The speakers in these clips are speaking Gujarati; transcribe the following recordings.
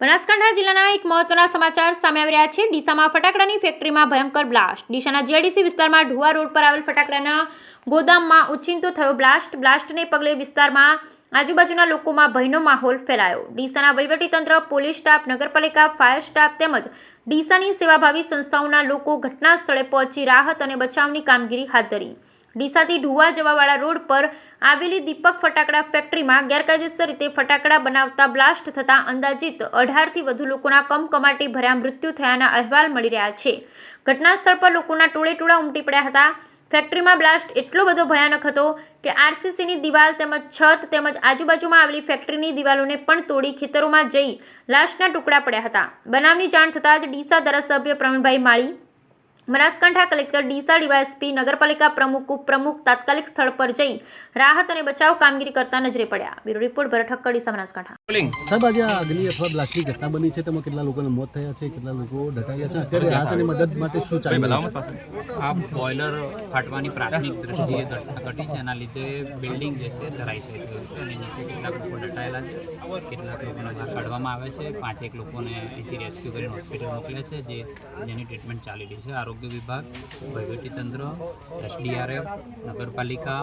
બનાસકાંઠા જિલ્લાના એક મહત્વના સમાચાર સામે આવી રહ્યા છે. ડીસામાં ફટાકડાની ફેક્ટરીમાં ભયંકર બ્લાસ્ટ. ડીસાના જીઆઈડીસી વિસ્તારમાં ઢુવા રોડ પર આવેલ ફટાકડાના ગોદામમાં ઉચિંતો થયો બ્લાસ્ટ. બ્લાસ્ટને પગલે વિસ્તારમાં આજુબાજુના લોકોમાં ભયનો માહોલ ફેલાયો. ડીસાના વહીવટીતંત્ર, પોલીસ સ્ટાફ, નગરપાલિકા, ફાયર સ્ટાફ તેમજ ડીસાની સેવાભાવી સંસ્થાઓના લોકો ઘટના સ્થળે પહોંચી રાહત અને બચાવની કામગીરી હાથ ધરી. ડીસાથી ઢુવા જવાવાળા રોડ પર આવેલી દીપક ફટાકડા ફેક્ટરીમાં ગેરકાયદેસર રીતે ફટાકડા બનાવતા બ્લાસ્ટ થતાં અંદાજિત અઢારથી વધુ લોકોના કમકમાટી ભર્યા મૃત્યુ થયાના અહેવાલ મળી રહ્યા છે. ઘટના સ્થળ પર લોકોના ટોળેટોળા ઉમટી પડ્યા હતા. ફેક્ટરીમાં બ્લાસ્ટ એટલો બધો ભયાનક હતો કે આરસીસીની દિવાલ તેમજ છત તેમજ આજુબાજુમાં આવેલી ફેક્ટરીની દિવાલોને પણ તોડી ખેતરોમાં જઈ લાશના ટુકડા પડ્યા હતા. બનાવની જાણ થતાં જ ડીસા ધારાસભ્ય પ્રવીણભાઈ માળી બનાસકાંઠા કલેક્ટર ડીસા ડીવાયએસપી નગરપાલિકા પ્રમુખ ઉપપ્રમુખ તાત્કાલિક સ્થળ પર જઈ રાહત અને બચાવ કામગીરી કરતા નજરે પડ્યા. Bureau report Bharat Thakkar Deesa Banaskantha. સાહેબ આજે આ અગ્નિ અથવા બ્લાસ્ટની ઘટના બની છે તેમાં કેટલા લોકોને મોત થયા છે કેટલા લોકો ઢટાયા છે? અત્યારે રાહત અને મદદ માટે શું ચાલી રહ્યું છે? આ બોઇલર ફાટવાની પ્રાથમિક દ્રષ્ટિએ ઘટના ઘટી છે એના લીધે બિલ્ડિંગ જે છે ધરાઈ થઈ ગયું છે અને નીચે કેટલાક લોકો દટાયેલા છે કેટલાક લોકોને બહાર કાઢવામાં આવે છે પાંચેક લોકોને અહીંથી રેસ્ક્યુ કરીને હોસ્પિટલ મોકલ્યા છે જે જેની ટ્રીટમેન્ટ ચાલી રહી છે આરોગ્ય વિભાગ, વહીવટીતંત્ર, એસડીઆરએફ, નગરપાલિકા,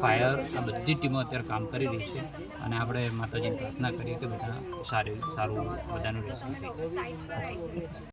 ફાયર, આ બધી ટીમો અત્યારે કામ કરી રહી છે અને આપણે માતાજીની પ્રાર્થના કરીએ કે બધા સારી, સારું બધાનું રેસ્ક્યુ થઈ